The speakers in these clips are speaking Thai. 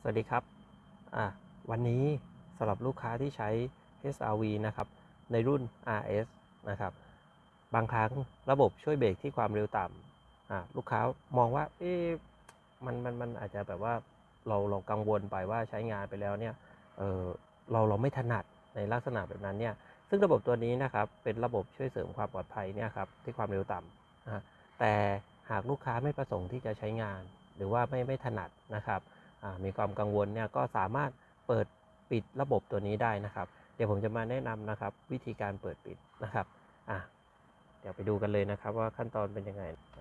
สวัสดีครับอะวันนี้สำหรับลูกค้าที่ใช้ HRV นะครับ ในรุ่น RS นะครับ บางครั้งระบบช่วยเบรกที่ความเร็วต่ำอะลูกค้ามองว่า เอ๊ะมันมันมันอาจจะแบบว่าเราเรากังวลไปว่าใช้งานไปแล้วเนี่ยเออเราเราไม่ถนัดในลักษณะแบบนั้นเนี่ย ซึ่งระบบตัวนี้นะครับ เป็นระบบช่วยเสริมความปลอดภัยเนี่ยครับที่ความเร็วต่ำแต่หากลูกค้าไม่ประสงค์ที่จะใช้งาน หรือว่าไม่ไม่ถนัดนะครับ มีความกังวลเนี่ยก็สามารถเปิดปิดระบบตัวนี้ได้นะครับ เดี๋ยวผมจะมาแนะนำนะครับ วิธีการเปิดปิดนะครับอะเดี๋ยวไปดูกันเลยนะครับว่าขั้นตอนเป็นยังไงอ,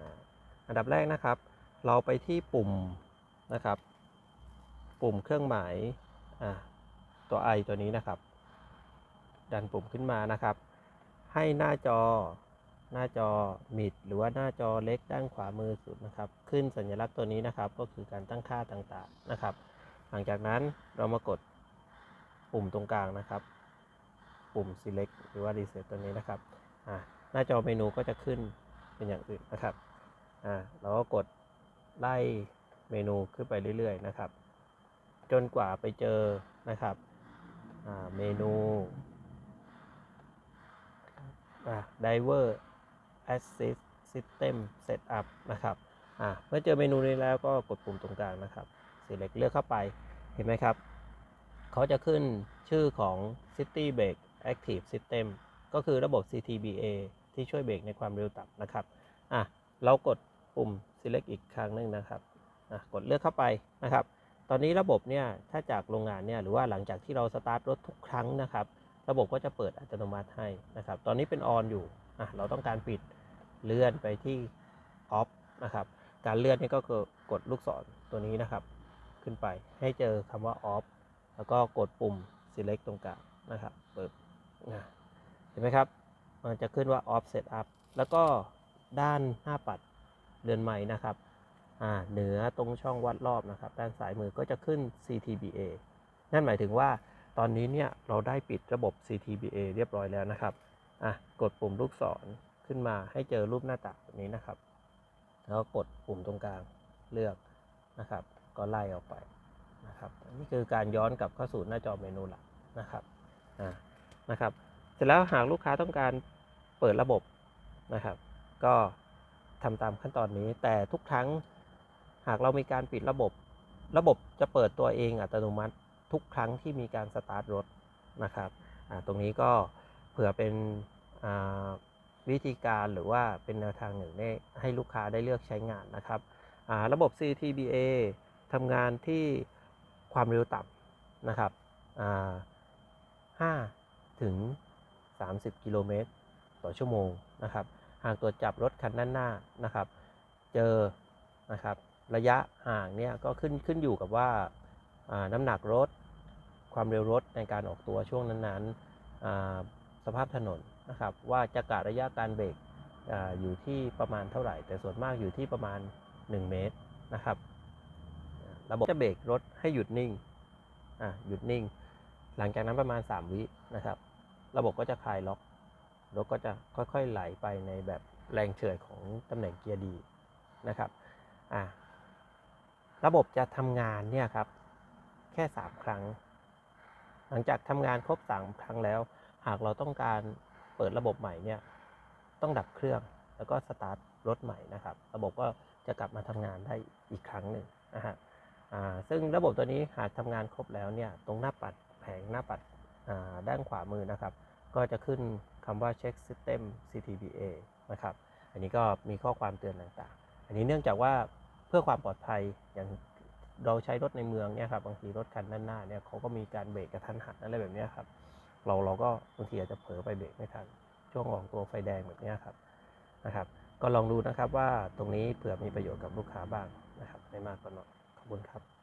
อันดับแรกนะครับ เราไปที่ปุ่มนะครับ ปุ่มเครื่องหมายตัว i ตัวนี้นะครับ ดันปุ่มขึ้นมานะครับ ให้หน้าจอ หน้าจอมิดหรือว่าหน้าจอเล็กด้านขวามือสุดนะครับ ขึ้นสัญลักษณ์ตัวนี้นะครับ ก็คือการตั้งค่าต่างๆนะครับ หลังจากนั้นเรามากดปุ่มตรงกลางนะครับ ปุ่ม select หรือว่า reset ตัวนี้นะครับหน้าจอเมนูก็จะขึ้นเป็นอย่างอื่นนะครับเราก็กดไล่เมนูขึ้นไปเรื่อยๆนะครับ จนกว่าไปเจอนะครับเมนู อ่า Diver Assist System Setup นะครับอ่าเมื่อเจอเมนูนี้แล้วก็กดปุ่มตรงกลางนะครับ Select เลือกเข้าไปเห็นไหมครับ เขาจะขึ้นชื่อของ City Brake Active System ก็คือระบบ CTBA ที่ช่วยเบรกในความเร็วต่ำนะครับอะเรากดปุ่ม Select อีกครั้งหนึ่งนะครับอะกดเลือกเข้าไปนะครับ ตอนนี้ระบบเนี่ยถ้าจากโรงงานเนี่ยหรือว่าหลังจากที่เราสตาร์ทรถทุกครั้งนะครับ ระบบก็จะเปิดอัตโนมัติให้นะครับ ตอนนี้เป็นออนอยู่อะเราต้องการปิดเลื่อนไปที่ออฟนะครับ การเลื่อนนี่ก็คือกดลูกศรตัวนี้นะครับ ขึ้นไปให้เจอคำว่าออฟแล้วก็กดปุ่ม select ตรงกลางนะครับ เปิดนะเห็นไหมครับ มันจะขึ้นว่า off setup แล้วก็ด้านหน้าปัดเรือนไม้นะครับอ่าเหนือตรงช่องวัดรอบนะครับ ด้านซ้ายมือก็จะขึ้น CTBA นั่นหมายถึงว่า ตอนนี้เนี่ยเราได้ปิดระบบ CTBA เรียบร้อยแล้วนะครับ อะ กดปุ่มลูกศรขึ้นมาให้เจอรูปหน้าตักแบบนี้นะครับ แล้วกดปุ่มตรงกลางเลือกนะครับ ก็ไล่ออกไปนะครับนี่คือการย้อนกลับเข้าสู่หน้าจอเมนูหลักนะครับ อ่า นะครับ เสร็จแล้วหากลูกค้าต้องการเปิดระบบนะครับ ก็ทำตามขั้นตอนนี้ แต่ทุกครั้งหากเรามีการปิดระบบ ระบบจะเปิดตัวเองอัตโนมัติ ทุกครั้งที่มีการสตาร์ทรถนะครับตรงนี้ก็เผื่อเป็นวิธีการหรือว่าเป็นแนวทางหนึ่งให้ลูกค้าได้เลือกใช้งานนะครับระบบ CTBA ทำงานที่ความเร็วต่ำนะครับ5ถึง 30 กิโลเมตรต่อชั่วโมงนะครับ หากตรวจจับรถคันด้านหน้านะครับ เจอนะครับ ระยะห่างเนี่ยก็ขึ้นขึ้นอยู่กับว่า น้ำหนักรถ ความเร็วรถในการออกตัวช่วงนั้นๆสภาพถนนนะครับ ว่าจะกะระยะการเบรกออยู่ที่ประมาณเท่าไหร่ แต่ส่วนมากอยู่ที่ประมาณ 1 เมตรนะครับ ระบบจะเบรกรถให้หยุดนิ่งหยุดนิ่ง หลังจากนั้นประมาณ 3 วินะครับ ระบบก็จะคลายล็อกรถก็จะค่อยๆไหลไปในแบบแรงเฉื่อยของตำแหน่งเกียร์ดีนะครับะระบบจะทำงานเนี่ยครับ แค่3ครั้ง หลังจากทำงานครบ3ครั้งแล้ว หากเราต้องการเปิดระบบใหม่เนี่ย ต้องดับเครื่องแล้วก็สตาร์ทรถใหม่นะครับ ระบบก็จะกลับมาทำงานได้อีกครั้งหนึ่งนะฮะซึ่งระบบตัวนี้หากทำงานครบแล้วเนี่ย ตรงหน้าปัดแผงหน้าปัดด้านขวามือนะครับ ก็จะขึ้นคำว่า Check System CTBA นะครับ อันนี้ก็มีข้อความเตือนต่างๆ อันนี้เนื่องจากว่าเพื่อความปลอดภัยอย่าง เราใช้รถในเมืองเนี่ยครับบางทีรถคันด้านหน้าเนี่ยเขาก็มีการเบรกกระทันหันอะไรแบบนี้ครับเราเราก็บางทีอาจจะเผลอไปเบรกไม่ทันช่วงออกตัวไฟแดงแบบนี้ครับนะครับ ก็ลองดูนะครับว่าตรงนี้เผื่อมีประโยชน์กับลูกค้าบ้างนะครับไม่มากก็น้อยขอบคุณครับ